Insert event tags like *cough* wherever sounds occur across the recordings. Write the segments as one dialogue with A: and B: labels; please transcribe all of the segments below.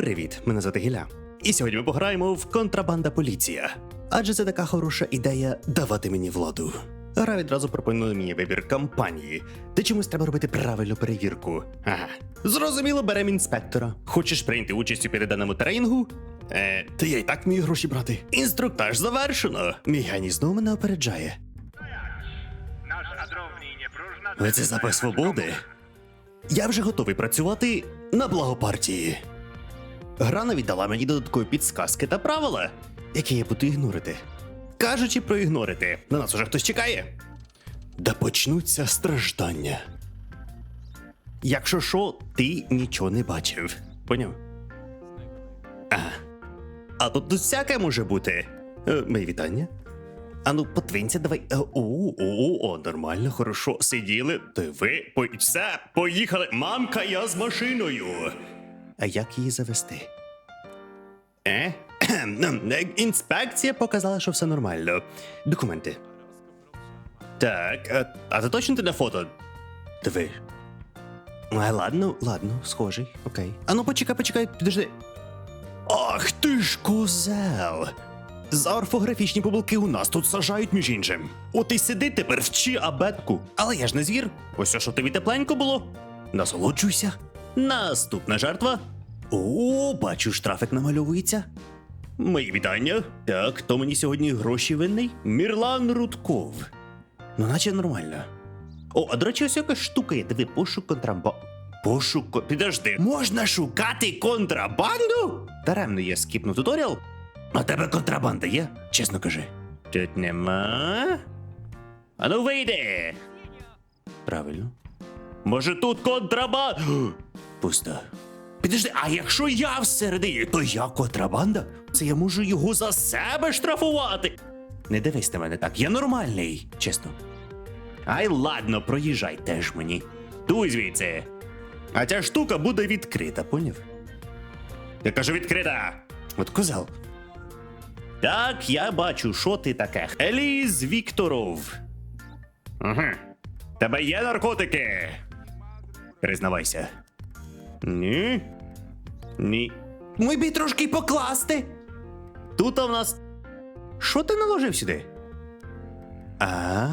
A: Привіт, мене звати Гіля. І сьогодні ми пограємо в контрабанда поліція. Адже це така хороша ідея давати мені владу. Гра відразу пропонує мені вибір кампанії, де чомусь треба робити правильну перевірку. Ага. Зрозуміло, берем інспектора. Хочеш прийняти участь у переданому тренінгу? Е, та я й так вмію гроші брати. Інструктаж завершено. Мій геній знову мене опереджає. Але це запах свободи. Я вже готовий працювати на благо партії. Гра навіть дала мені додаткові підсказки та правила, які я буду ігнорити. Кажучи про ігнорити, на нас уже хтось чекає. Да почнуться страждання. Якщо що, ти нічого не бачив. Поняв? Ага. А тут тут всяке може бути. Е, мої вітання. А ну, подвинься, давай. Е, О, о, о, нормально, хорошо. Сиділи. Диви, по... все, поїхали. Мамка, я з машиною. А як її завести? Е? *clears throat* Інспекція показала, що все нормально. Документи. Так, а, а це точно ти на фото? Диви. А, ладно, ладно, схожий, окей. А ну почекай, почекай, підожди. Ах ти ж козел! За орфографічні помилки у нас тут сажають між іншим. От і сиди тепер вчи абетку. Але я ж не звір. Ось що тобі тепленько було. Насолоджуйся. Наступна жертва. О, бачу, штрафик намальовується. Мої вітання. Так, хто мені сьогодні гроші винний? Мірлан Рудков. Ну, наче нормально. О, а до речі, ось якась штука є, диви, пошук контрабанду. Пошук. Підожди, можна шукати контрабанду? Даремно є скіпну туторіал. А тебе контрабанда є? Чесно кажи. Тут нема. А ну вийди. Правильно. Може тут контрабанда? Пусто. Підожди, а якщо я всередині, то я контрабанда? Це я можу його за себе штрафувати. Не дивись на мене так, я нормальний, чесно. Ай, ладно, проїжджай теж мені. Дуй звідси. А ця штука буде відкрита, поняв? Я кажу відкрита. От козел. Так, я бачу, що ти таке. Еліз Вікторов. Угу. Тебе є наркотики? Признавайся. Ні. Ні. Мой бій трошки покласти. Тут у нас. Що ти наложив сюди? А?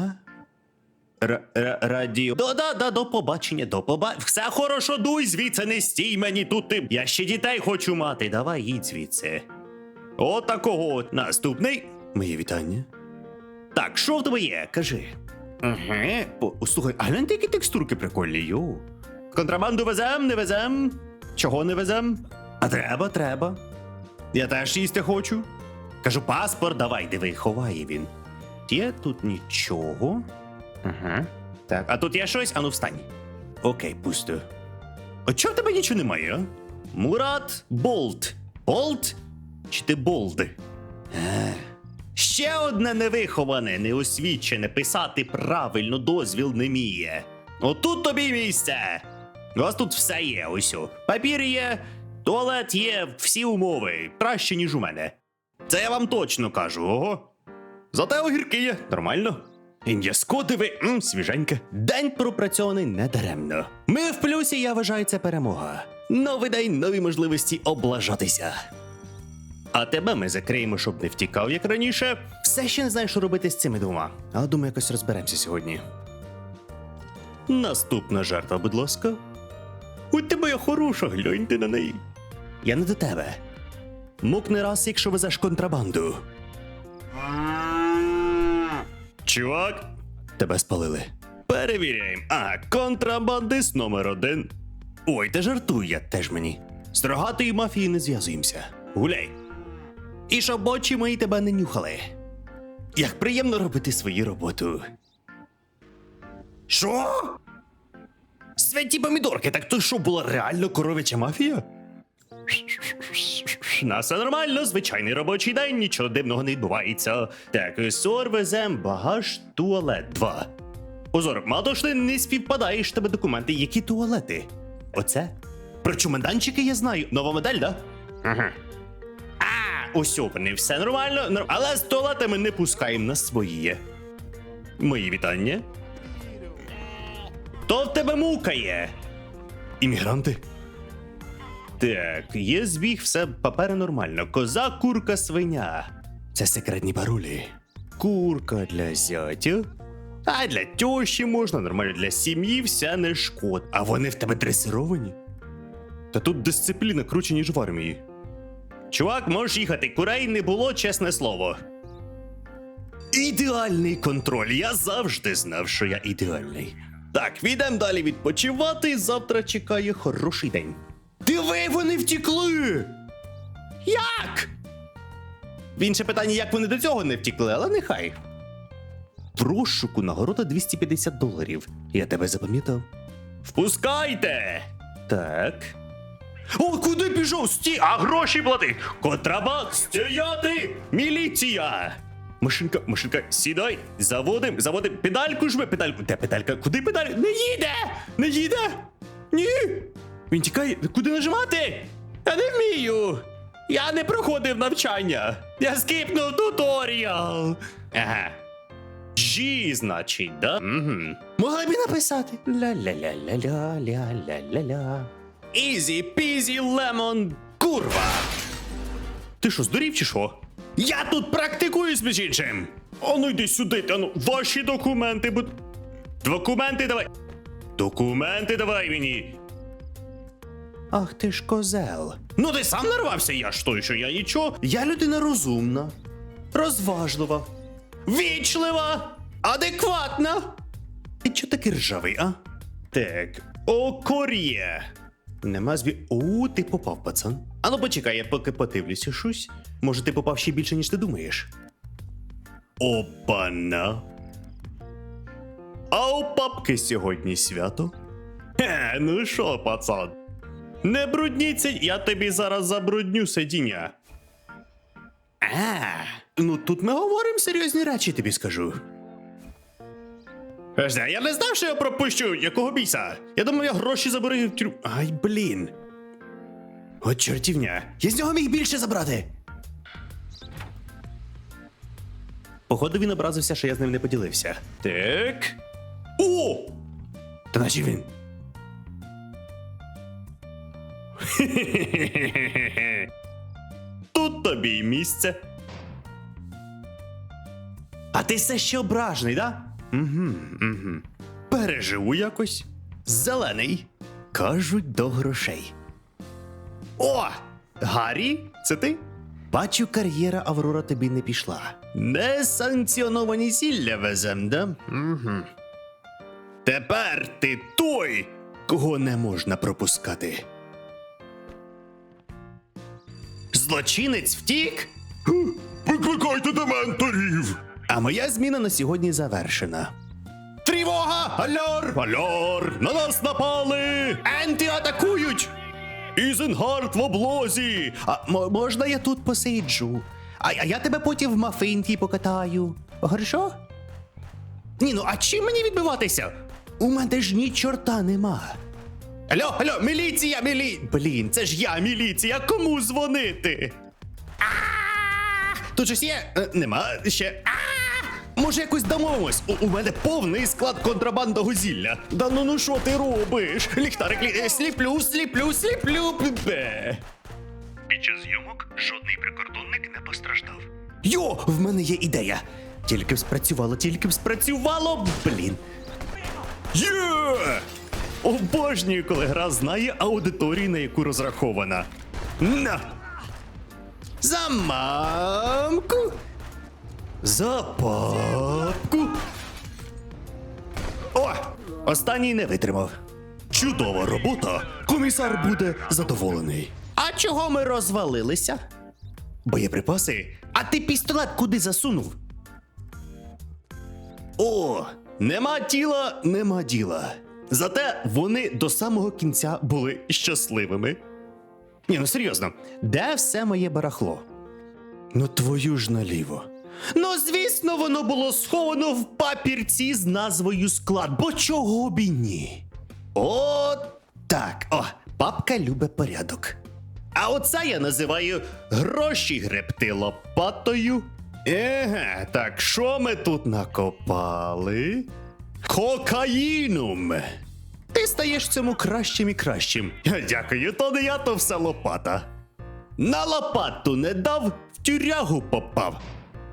A: Р- р- радіо. Да, да, да, до побачення, до побачення. Все хорошо, дуй звідси, не стій мені тут. Ти. Я ще дітей хочу мати. Давай їдь звідси. От такого. Наступний. Моє вітання. Так, що в тебе є? Кажи. Ага. Слухай, а гляньте, які текстурки прикольні, йоу. Контрабанду везем, не везем. Чого не везем? А треба, треба. Я теж їсти хочу. Кажу, паспорт, давай, диви, ховає він. Є тут нічого. Ага. Так, а тут є щось? Ану встань. Окей, пусто. А чого в тебе нічого немає, а? Мурат Болт. Болт? Чи ти Болд? Е. Ще одне невиховане, неосвічене писати правильно дозвіл не вміє. Отут тобі місце. У вас тут все є, ось. о. Папір є, туалет є, всі умови. Краще, ніж у мене. Це я вам точно кажу, ого. Зате огірки є, нормально. Індяско диви, м, свіженьке. День пропрацьований недаремно. Ми в плюсі, я вважаю, це перемога. Новий день, нові можливості облажатися. А тебе ми закриємо, щоб не втікав, як раніше. Все ще не знаю, що робити з цими двома, але думаю, якось розберемося сьогодні. Наступна жертва, будь ласка. У тебе я хороша, гляньте на неї. Я не до тебе. Мукни раз, якщо везеш контрабанду. Чувак, тебе спалили. Перевіряємо. А, контрабандист номер один. Ой, ти жартуй, я теж мені. З рогатої мафії не зв'язуємося. Гуляй. І щоб очі мої тебе не нюхали. Як приємно робити свою роботу. Що? Святі помідорки, так то що була реально коров'яча мафія? На все нормально, звичайний робочий день, нічого дивного не відбувається. Так, сор везем, багаж, туалет. Два. Озор, мало ж ти не співпадаєш тебе документи, які туалети? Оце? Про чуманданчики я знаю. Нова модель, да? Ага. А, ось вони, все нормально, нор- але з туалетами не пускаємо на своє. Мої вітання. То в тебе мукає. Іммігранти? Так, є збіг, все папери нормально. Коза, курка, свиня. Це секретні паролі. Курка для зятя. А для тьощі можна, нормально для сім'ї вся не шкод. А вони в тебе дресировані? Та тут дисципліна круче, ніж в армії. Чувак, можеш їхати, курей не було, чесне слово. Ідеальний контроль. Я завжди знав, що я ідеальний. Так, підемо далі відпочивати. Завтра чекає хороший день. Диви, вони втікли! Як? Інше питання, як вони до цього не втікли, але нехай. В розшуку нагорода 250 доларів. Я тебе запам'ятав. Впускайте! Так. О, куди пішов? Сті, а гроші плати! Контрабанд! Стояти! Міліція! Машинка, машинка, сідай, заводим, заводим. Педальку жми, педальку. Де педалька? Куди педаль? Не їде! Не їде! Ні! Він тікає. Куди нажимати? Я не вмію! Я не проходив навчання. Я скипнув туторіал. Ага. G, значить, да? Угу. Могли б і написати. Ля-ля-ля-ля-ля-ля-ля-ля. Ізі пізі лемон курва. Ти що, здурів чи що? Я тут практикуюсь між іншим. Ану йди сюди, ну, ваші документи, будь. Документи давай. Документи давай мені. Ах ти ж козел. Ну ти сам нарвався, я ж той, що я нічого. Я людина розумна, розважлива, вічлива, адекватна. Ти чого такий ржавий, а? Так, окор'є. Нема зві. О, ти попав, пацан. А ну почекай, я поки подивлюся щось. Може, ти попав ще більше, ніж ти думаєш. Опана. А у папки сьогодні свято? Хе, ну що, пацан? Не брудніться, я тобі зараз забрудню сидіння. А, ну тут ми говоримо серйозні речі, тобі скажу. Я не знав, що я пропущу, якого біса. Я думав, я гроші заберу в тюрм. Ай, блін. От чортівня. Я з нього міг більше забрати. Походу він образився, що я з ним не поділився. Так. О! Та наче він. *laughs* Тут тобі й місце. А ти все ще ображений, да? Угу, угу. Переживу якось. Зелений. Кажуть до грошей. О! Гаррі, це ти? Бачу, кар'єра Аврора тобі не пішла. Несанкціоновані зілля везем, да? Угу. Тепер ти той, кого не можна пропускати. Злочинець втік? Викликайте дементорів! А моя зміна на сьогодні завершена. Тривога! Альор! Альор! На нас напали! Енти атакують! Ізенгард в облозі! А м- можна я тут посиджу? А, а я тебе потім в мафинті покатаю. Хорошо? Ні, ну а чим мені відбиватися? У мене ж ні чорта нема. Алло, алло, міліція, мілі... Блін, це ж я, міліція, кому дзвонити? А! Тут щось є? Е, Нема ще. А! Може, якось домовимось? У, у мене повний склад контрабандного зілля. Да ну ну що ти робиш? Ліхтарик, лі... е, сліплю, сліплю, сліплю. Бе.
B: Під час зйомок жодний прикордонник не постраждав.
A: Йо, в мене є ідея. Тільки б спрацювало, тільки б спрацювало, блін. Є! Обожнюю, коли гра знає аудиторію, на яку розрахована. На! За мамку! За папку! О! Останній не витримав. Чудова робота! Комісар буде задоволений. А чого ми розвалилися? Боєприпаси? А ти пістолет куди засунув? О, нема тіла, нема діла. Зате вони до самого кінця були щасливими. Ні, ну серйозно, де все моє барахло? Ну, твою ж наліво. Ну, звісно, воно було сховано в папірці з назвою склад, бо чого б і ні. О, так. О, папка любить порядок. А оце я називаю гроші гребти лопатою. Еге, так що ми тут накопали? Кокаїнум. ти стаєш цьому кращим і кращим. Дякую, то не я, то все лопата. На лопату не дав, в тюрягу попав.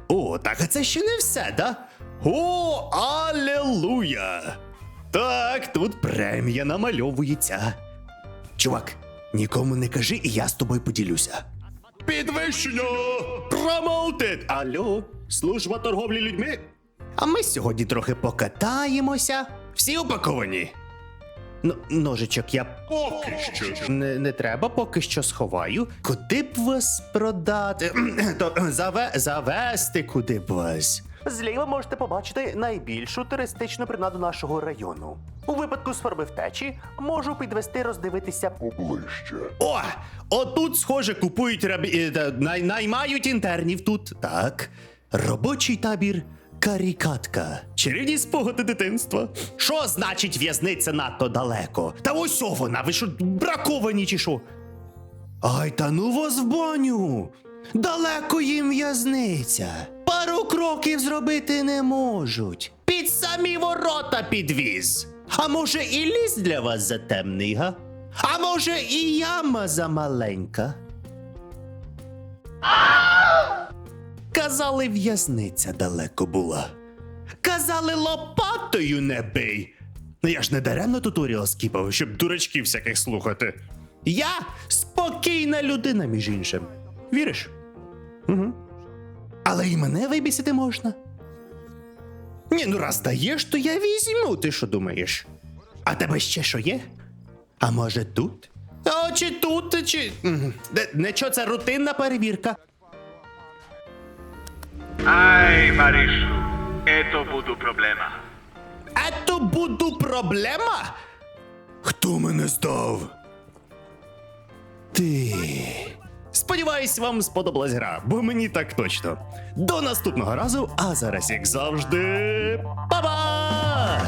A: О, так а це ще не все, да? О, алелуя! Так, тут премія намальовується. Чувак, нікому не кажи, і я з тобою поділюся. Підвищення! Промоутед! Алло, служба торговлі людьми. А ми сьогодні трохи покатаємося. Всі упаковані. Ну, ножичок я поки що. Не, не треба, поки що сховаю. Куди б вас продати? *clears throat* То заве, завести куди б вас. Зліва можете побачити найбільшу туристичну принаду нашого району. У випадку сформи втечі можу підвести роздивитися поближче. О! Отут, схоже, купують рабі... е, та, най... наймають інтернів тут. Так. Робочий табір Карікатка. Чарівні спогади дитинства. Що значить в'язниця надто далеко? Та ось о вона, ви що, браковані чи що? Ай, та ну вас в баню! Далеко їм в'язниця. Пару кроків зробити не можуть. Під самі ворота підвіз. А може і ліс для вас затемний, га? А може і яма замаленька? Казали, в'язниця далеко була. Казали, лопатою не бий. Я ж не даремно туторіал скіпав, щоб дурачків всяких слухати. Я спокійна людина, між іншим. Віриш? Угу. Але і мене вибісити можна. Ні, ну раз даєш, то я візьму, ти що думаєш? А тебе ще що є? А може тут? А чи тут, чи. Де- Нічого, це рутинна перевірка.
C: Ай, Маришу, это буду проблема.
A: Ето буду проблема? Хто мене здав? Ти. Сподіваюсь, вам сподобалась гра, бо мені так точно. До наступного разу, а зараз, як завжди, па-ба!